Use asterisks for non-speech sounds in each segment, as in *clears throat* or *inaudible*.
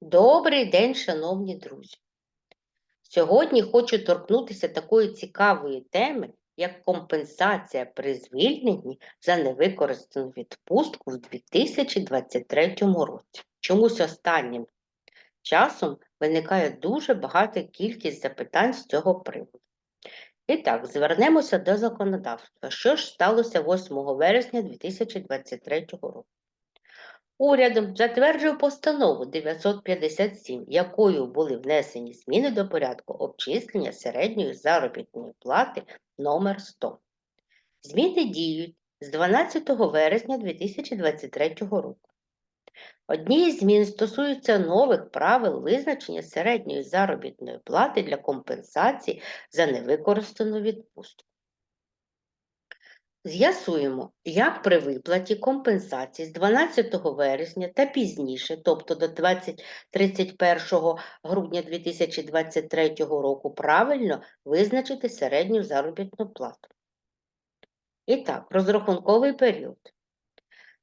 Добрий день, шановні друзі! Сьогодні хочу торкнутися такої цікавої теми, як компенсація при звільненні за невикористану відпустку в 2023 році. Чомусь останнім часом виникає дуже багата кількість запитань з цього приводу. І так, звернемося до законодавства. Що ж сталося 8 вересня 2023 року? Урядом затверджує постанову 957, якою були внесені зміни до порядку обчислення середньої заробітної плати номер 100. Зміни діють з 12 вересня 2023 року. Одні із змін стосуються нових правил визначення середньої заробітної плати для компенсації за невикористану відпустку. З'ясуємо, як при виплаті компенсації з 12 вересня та пізніше, тобто до 20, 31 грудня 2023 року, правильно визначити середню заробітну плату. І так, розрахунковий період.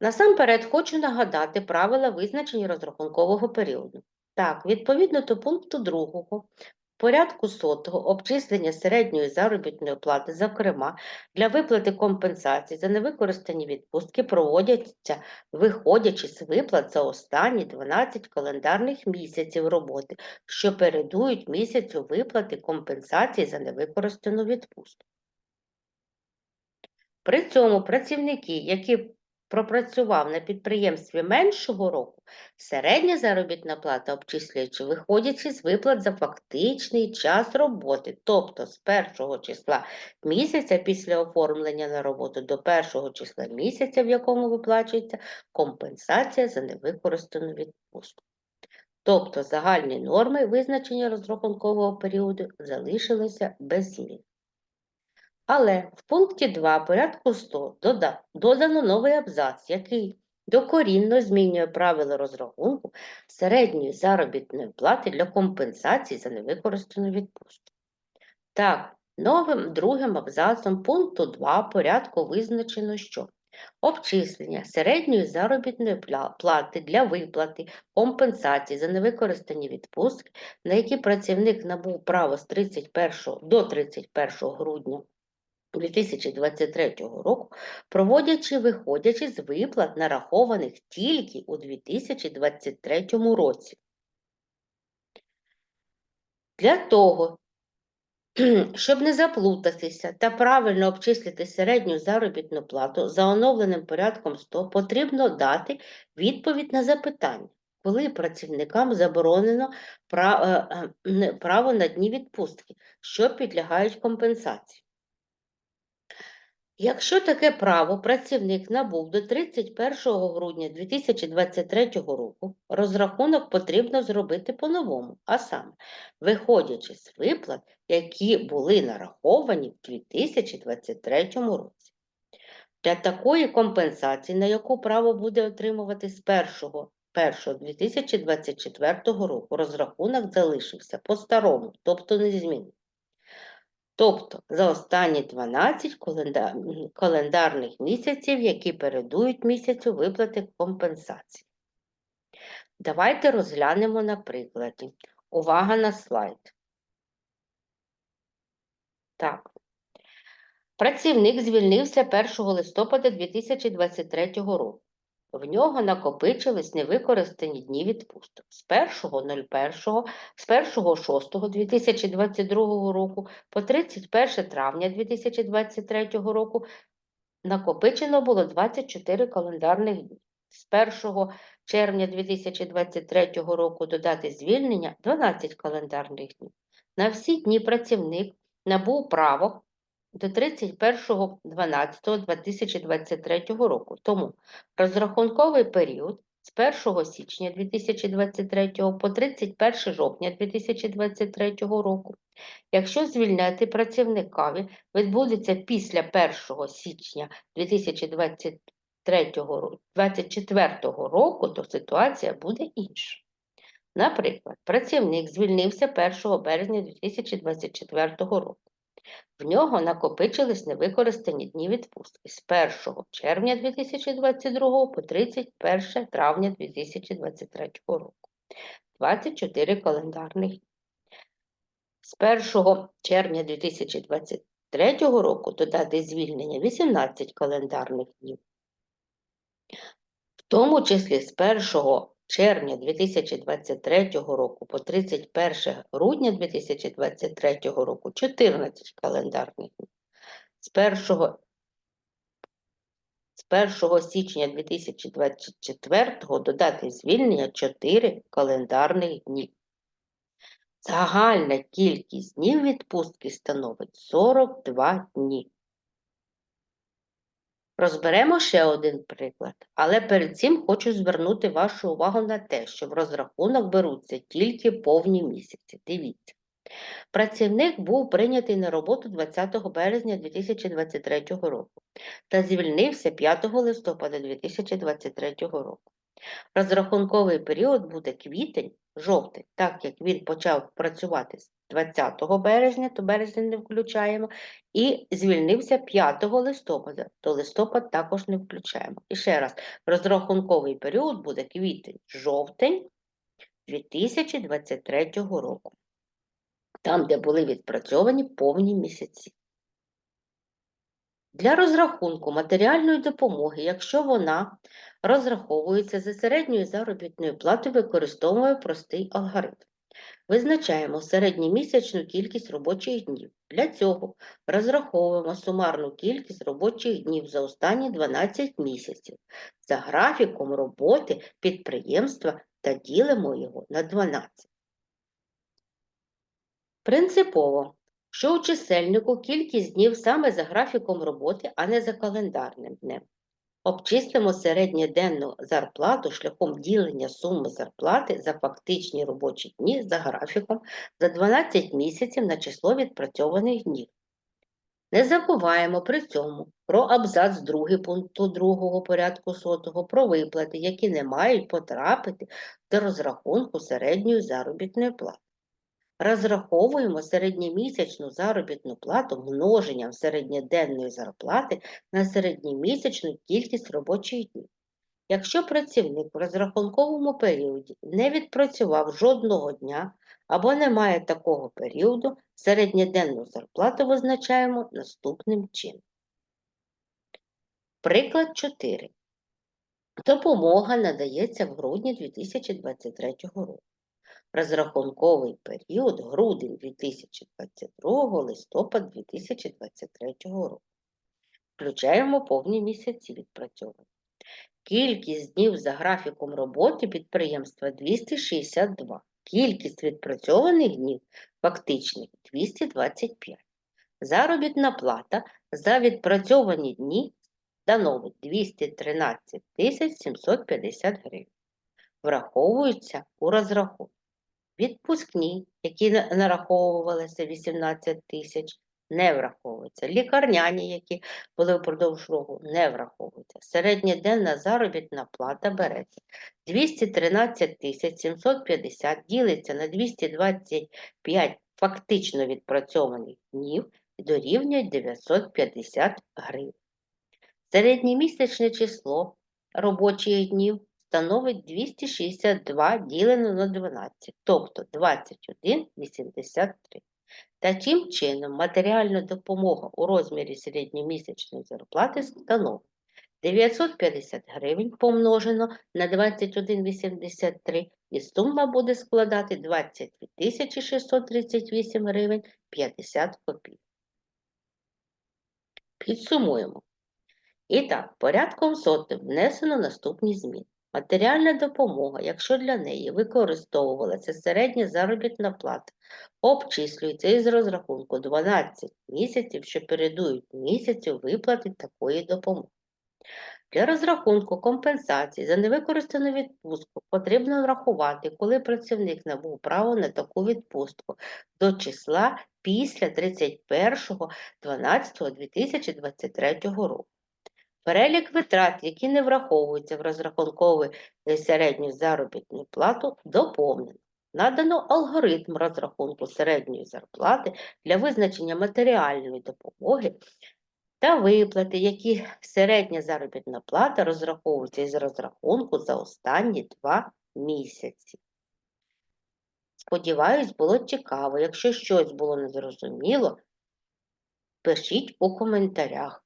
Насамперед хочу нагадати правила визначення розрахункового періоду. Так, відповідно до пункту 2 порядку сотого обчислення середньої заробітної плати, зокрема, для виплати компенсацій за невикористані відпустки проводяться, виходячи з виплат за останні 12 календарних місяців роботи, що передують місяцю виплати компенсацій за невикористану відпустку. При цьому працівники, які пропрацював на підприємстві меншого року, середня заробітна плата обчислюючи, виходячи з виплат за фактичний час роботи, тобто з першого числа місяця після оформлення на роботу до першого числа місяця, в якому виплачується компенсація за невикористану відпустку. Тобто загальні норми визначення розрахункового періоду залишилися без змін. Але в пункті 2 порядку 100 додано новий абзац, який докорінно змінює правила розрахунку середньої заробітної плати для компенсації за невикористану відпустку. Так, новим другим абзацом пункту 2 порядку визначено, що обчислення середньої заробітної плати для виплати компенсації за невикористані відпустки, на які працівник набув право з 31 до 31 грудня 2023 року, проводячи виходячи з виплат, нарахованих тільки у 2023 році. Для того, *clears throat* щоб не заплутатися та правильно обчислити середню заробітну плату за оновленим порядком 100, потрібно дати відповідь на запитання, коли працівникам заборонено е, е, право на дні відпустки, що підлягають компенсації. Якщо таке право працівник набув до 31 грудня 2023 року, розрахунок потрібно зробити по-новому, а саме, виходячи з виплат, які були нараховані в 2023 році. Для такої компенсації, на яку право буде отримувати з 1 2024 року, розрахунок залишився по-старому, тобто незмінний. Тобто за останні 12 календарних місяців, які передують місяцю виплати компенсації. Давайте розглянемо на прикладі. Увага на слайд. Так. Працівник звільнився 1 листопада 2023 року. В нього накопичились невикористані дні відпусток з 1.01, з 1.06.2022 року по 31 травня 2023 року накопичено було 24 календарних дні. З 1 червня 2023 року до дати звільнення 12 календарних днів. На всі дні працівник набув право до 31.12.2023 року. Тому розрахунковий період з 1 січня 2023 по 31 жовтня 2023 року, якщо звільняти працівникові відбудеться після 1 січня 2024 року, то ситуація буде інша. Наприклад, працівник звільнився 1 березня 2024 року. В нього накопичились невикористані дні відпустки з 1 червня 2022 по 31 травня 2023 року. 24 календарних. З 1 червня 2023 року до дати звільнення 18 календарних днів. В тому числі з 1 червня 2023 року по 31 грудня 2023 року 14 календарних днів. З 1 з 1 січня 2024 до дати звільнення 4 календарних днів. Загальна кількість днів відпустки становить 42 дні. Розберемо ще один приклад, але перед цим хочу звернути вашу увагу на те, що в розрахунок беруться тільки повні місяці. Дивіться. Працівник був прийнятий на роботу 20 березня 2023 року та звільнився 5 листопада 2023 року. Розрахунковий період буде квітень, жовтень, так як він почав працювати з 20 березня, то березень не включаємо, і звільнився 5 листопада, то листопад також не включаємо. І ще раз, розрахунковий період буде квітень, жовтень 2023 року там, де були відпрацьовані повні місяці. Для розрахунку матеріальної допомоги, якщо вона розраховується за середньою заробітною платою, використовуємо простий алгоритм. Визначаємо середньомісячну кількість робочих днів. Для цього розраховуємо сумарну кількість робочих днів за останні 12 місяців за графіком роботи підприємства та ділимо його на 12. Принципово, що у чисельнику кількість днів саме за графіком роботи, а не за календарним днем. Обчислимо середньоденну зарплату шляхом ділення суми зарплати за фактичні робочі дні за графіком за 12 місяців на число відпрацьованих днів. Не забуваємо при цьому про абзац 2 пункту 2 порядку сотого про виплати, які не мають потрапити до розрахунку середньої заробітної плати. Розраховуємо середньомісячну заробітну плату множенням середньоденної зарплати на середньомісячну кількість робочих днів. Якщо працівник в розрахунковому періоді не відпрацював жодного дня або не має такого періоду, середньоденну зарплату визначаємо наступним чином. Приклад 4. Допомога надається в грудні 2023 року. Розрахунковий період грудень 2022 листопад 2023 року. Включаємо повні місяці відпрацьовані. Кількість днів за графіком роботи підприємства 262. Кількість відпрацьованих днів фактичних 225. Заробітна плата за відпрацьовані дні становить 213 750 гривень. Враховуються у розрахунку. Відпускні, які нараховувалися 18 тисяч, не враховуються. Лікарняні, які були впродовж року, не враховуються. Середньоденна заробітна плата береться 213 тисяч 750 ділиться на 225 фактично відпрацьованих днів і дорівнює 950 гривень. Середньомісячне число робочих днів становить 262 ділено на 12, тобто 21,83. Таким чином, матеріальна допомога у розмірі середньомісячної зарплати становить 950 гривень помножено на 21,83 і сума буде складати 22 638 гривень 50 копійок. Підсумуємо. І так, порядком сотим внесено наступні зміни. Матеріальна допомога, якщо для неї використовувалася середня заробітна плата, обчислюється із розрахунку 12 місяців, що передують місяцю виплати такої допомоги. Для розрахунку компенсації за невикористану відпустку потрібно врахувати, коли працівник набув право на таку відпустку до числа після 31.12.2023 року. Перелік витрат, які не враховуються в розрахункову середню заробітну плату, доповнено. Надано алгоритм розрахунку середньої зарплати для визначення матеріальної допомоги та виплати, які середня заробітна плата розраховується із розрахунку за останні два місяці. Сподіваюсь, було цікаво. Якщо щось було незрозуміло, пишіть у коментарях.